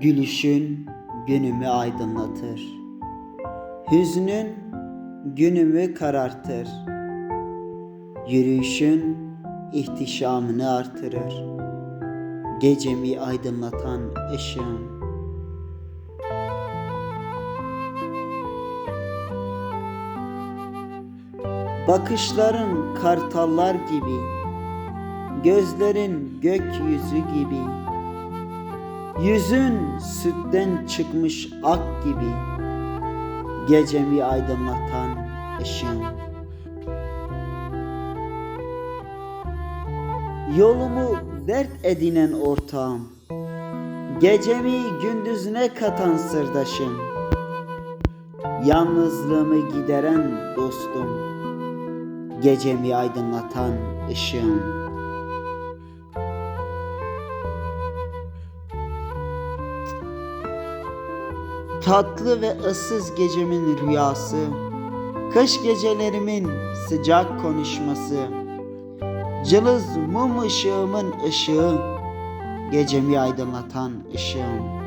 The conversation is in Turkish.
Gülüşün günümü aydınlatır. Hüznün günümü karartır. Yürüyüşün ihtişamını artırır. Gecemi aydınlatan ışığın. Bakışların kartallar gibi, gözlerin gökyüzü gibi. Yüzün sütten çıkmış ak gibi. Gecemi aydınlatan ışığım Yolumu dert edinen ortağım. Gecemi gündüzüne katan sırdaşım. Yalnızlığımı gideren dostum. Gecemi aydınlatan ışığım Tatlı ve ıssız gecemin rüyası, kış gecelerimin sıcak konuşması, cılız mum ışığımın ışığı, gecemi aydınlatan ışığım.